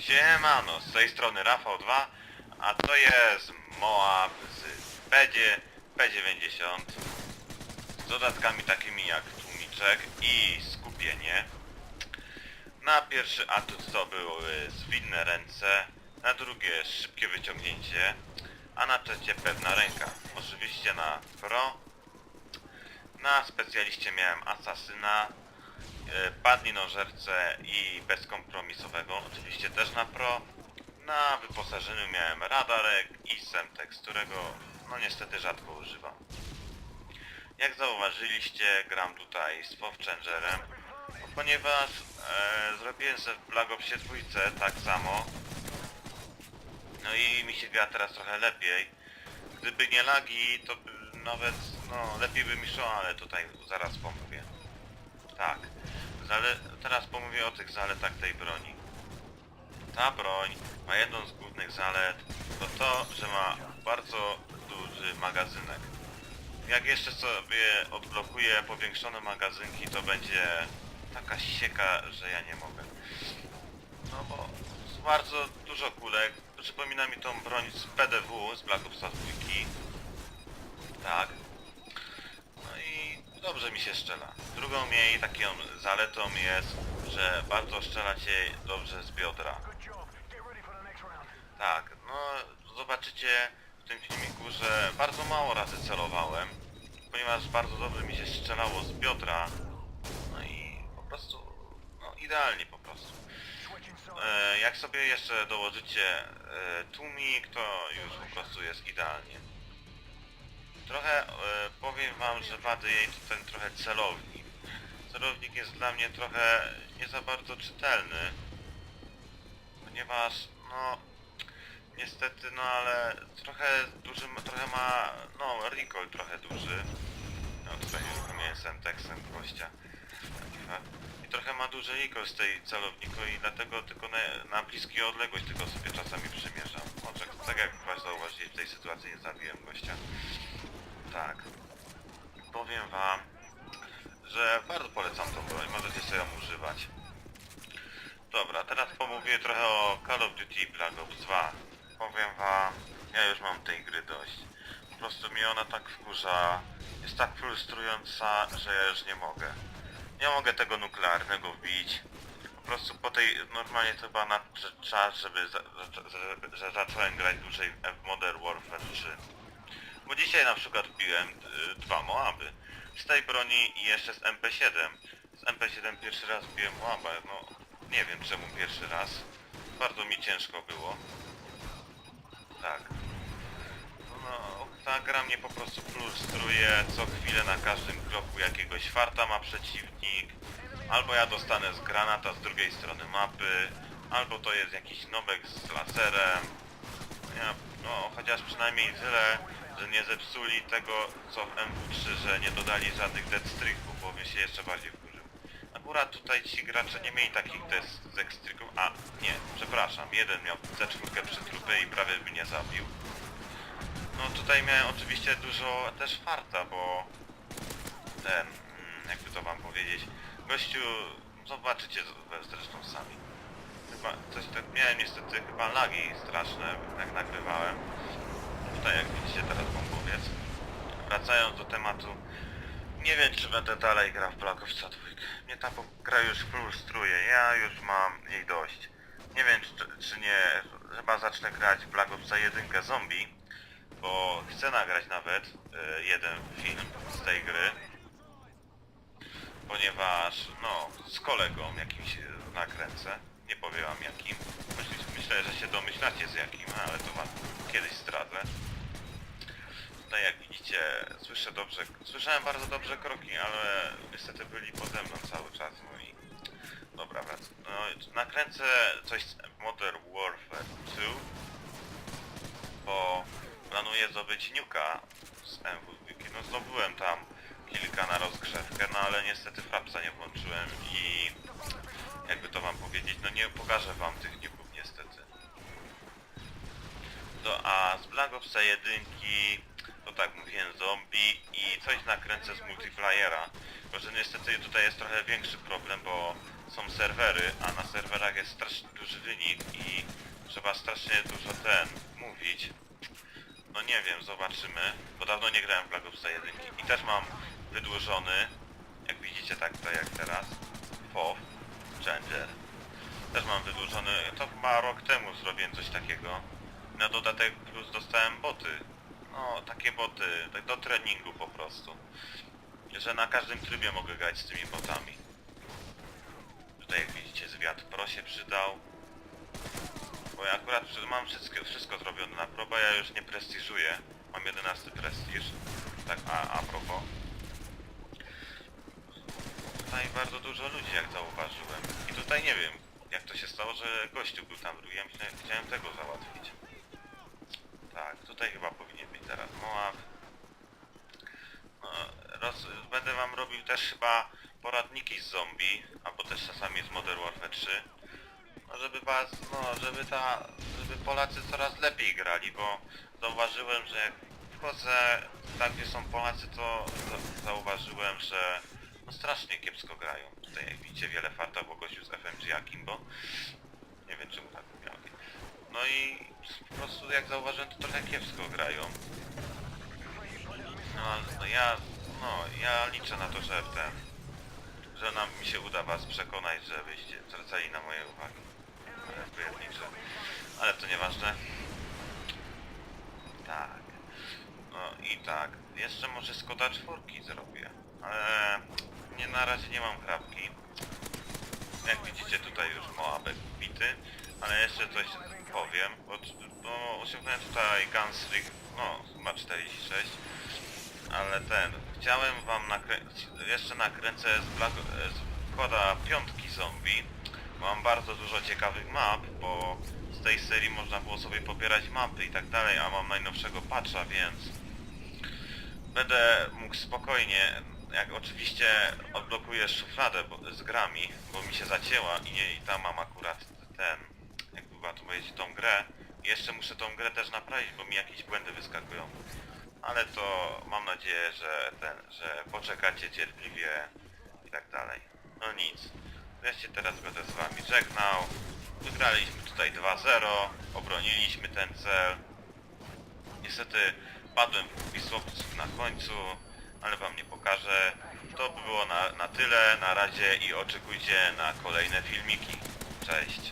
Siemano, z tej strony Rafał 2, a to jest Moab z Pedzie P90 z dodatkami takimi jak tłumiczek i skupienie. Na pierwszy atut to były zwinne ręce, na drugie szybkie wyciągnięcie, a na trzecie pewna ręka. Oczywiście na pro. Na specjaliście miałem asasyna, padli nożerce i bezkompromisowego, oczywiście też na pro. Na wyposażeniu miałem radarek i semtek, z którego no niestety rzadko używam. Jak zauważyliście, gram tutaj z Fow Changerem, ponieważ e, zrobiłem sobie w Black Opsie dwójce tak samo. No i mi się gra teraz trochę lepiej. Gdyby nie lagi, to nawet, no, lepiej by mi szło, ale tutaj zaraz pomówię. Tak. Zale teraz pomówię o tych zaletach tej broni. Ta broń ma jedną z głównych zalet, to to, że ma bardzo duży magazynek. Jak jeszcze sobie odblokuję powiększone magazynki, to będzie taka sieka, że ja nie mogę. No bo bardzo dużo kulek. Przypomina mi tą broń z PDW, z Black Opsa 2. Tak. Dobrze mi się strzela. Drugą jej taką zaletą jest, że bardzo strzela cię dobrze z biodra. Tak, no zobaczycie w tym filmiku, że bardzo mało razy celowałem, ponieważ bardzo dobrze mi się strzelało z biodra. No i po prostu, no idealnie po prostu. E, jak sobie jeszcze dołożycie e, tłumik, to już po prostu jest idealnie. Trochę e, powiem wam, że wady jej to ten trochę celownik. Celownik jest dla mnie trochę nie za bardzo czytelny, ponieważ no niestety no ale trochę duży, trochę ma no recoil trochę duży. No tutaj już miałem semteksem gościa. I trochę ma duży recoil z tej celowniku i dlatego tylko na, na bliskie odległość tylko sobie czasami przymierzam. No, tak, jak was zauważyli w tej sytuacji nie zabiłem gościa. Tak. Powiem wam, że bardzo polecam tą broń, możecie sobie ją używać. Dobra, teraz pomówię trochę o Call of Duty Black Ops 2. Powiem wam, ja już mam tej gry dość. Po prostu mnie ona tak wkurza, jest tak frustrująca, że ja już nie mogę. Nie mogę tego nuklearnego wbić. Po prostu po tej, normalnie to chyba nadszedł czas, żeby za, że, że zacząłem grać dłużej w Modern Warfare 3. Bo dzisiaj na przykład wbiłem y, dwa Moaby. Z tej broni i jeszcze z MP7. Z MP7 pierwszy raz wbiłem Moaba, no nie wiem czemu pierwszy raz. Bardzo mi ciężko było. Tak. No, ta gra mnie po prostu frustruje. Co chwilę na każdym kroku jakiegoś farta ma przeciwnik. Albo ja dostanę z granata z drugiej strony mapy. Albo to jest jakiś nobek z laserem. Ja, no, chociaż przynajmniej tyle, nie zepsuli tego, co w MW3, że nie dodali żadnych deadstreaków, bo bym się jeszcze bardziej wkurzył. Akurat tutaj ci gracze nie mieli takich deadstreaków, a nie, przepraszam, jeden miał C4 przy trupie i prawie by nie zabił. No tutaj miałem oczywiście dużo też farta, bo ten, mm, jakby to wam powiedzieć, gościu, zobaczycie zresztą sami. Chyba coś tak miałem niestety chyba lagi straszne jak nagrywałem. Tutaj jak widzicie teraz bombowiec. Wracając do tematu. Nie wiem czy będę dalej grał w Black Opsa 2. Mnie ta gra już frustruje. Ja już mam jej dość. Nie wiem czy, czy nie. Chyba zacznę grać w Black Opsa 1 zombie. Bo chcę nagrać nawet e, jeden film z tej gry. Ponieważ no z kolegą jakimś e, nakręcę. Nie powiem wam jakim. Myślę, że się domyślacie z jakim, ale to wam kiedyś zdradzę. Tutaj jak widzicie, słyszę dobrze, słyszałem bardzo dobrze kroki, ale niestety byli pode mną cały czas, no i... Dobra, wracam. No, nakręcę coś z Modern Warfare 2, bo planuję zdobyć Nuka z MW2. No zdobyłem tam kilka na rozgrzewkę, no ale niestety frapsa nie włączyłem i jakby to wam powiedzieć, no nie pokażę wam tych niuków niestety. To a z Black Opsa 1 to tak mówiłem zombie i coś nakręcę z multiplayera. Tylko że niestety tutaj jest trochę większy problem, bo są serwery, a na serwerach jest strasznie duży wynik i trzeba strasznie dużo ten mówić. No nie wiem, zobaczymy, bo dawno nie grałem w Black Opsa 1 i też mam wydłużony, jak widzicie tak tutaj jak teraz, FOV Changer. Też mam wydłużony, to chyba rok temu zrobiłem coś takiego. Na dodatek plus dostałem boty. No, takie boty, tak do treningu po prostu. Że na każdym trybie mogę grać z tymi botami. Tutaj jak widzicie zwiat pro się przydał. Bo ja akurat mam wszystko, wszystko zrobione na pro, bo ja już nie prestiżuję. Mam 11 prestiż. Tak, a, a propos. Tutaj bardzo dużo ludzi jak zauważyłem. I tutaj nie wiem, jak to się stało, że gościu był tam drugim. Chciałem- Chciałem tego załatwić. Tak, tutaj chyba powinien być teraz Moab. No, roz, będę wam robił też chyba poradniki z zombie, albo też czasami z Modern Warfare 3. No żeby was, no żeby ta, żeby Polacy coraz lepiej grali, bo zauważyłem, że jak wchodzę tam gdzie są Polacy, to za- zauważyłem, że no strasznie kiepsko grają. Tutaj jak widzicie wiele farta, bo gościu z FMG Akimbo. Nie wiem czemu tak miał. No i po prostu jak zauważyłem to trochę kiepsko grają. No, no ja, no ja liczę na to, że ten, że nam mi się uda was przekonać, żebyście zwracali na moje uwagi. Ale piernicze. Ale to nieważne. Tak. No i tak. Jeszcze może Skoda czwórki zrobię. Ale nie na razie nie mam krapki. Jak widzicie tutaj już Moabek bity. Ale jeszcze coś powiem. Bo, bo osiągnąłem tutaj Gunsrig, no chyba 46. Ale ten, chciałem wam nakręcić, jeszcze nakręcę z Black, z koda piątki zombie. Mam bardzo dużo ciekawych map, bo z tej serii można było sobie pobierać mapy i tak dalej, a mam najnowszego patcha, więc będę mógł spokojnie, jak oczywiście odblokuję szufladę bo, z grami, bo mi się zacięła i, nie, i tam mam akurat ten, jakby była to powiedzieć, tą grę. I jeszcze muszę tą grę też naprawić, bo mi jakieś błędy wyskakują. Ale to mam nadzieję, że ten, że poczekacie cierpliwie i tak dalej. No nic. Się teraz będę z wami żegnał. Wygraliśmy tutaj 2-0, obroniliśmy ten cel. Niestety padłem w Wisłowcu na końcu, ale wam nie pokażę. To by było na, na tyle, na razie i oczekujcie na kolejne filmiki. Cześć.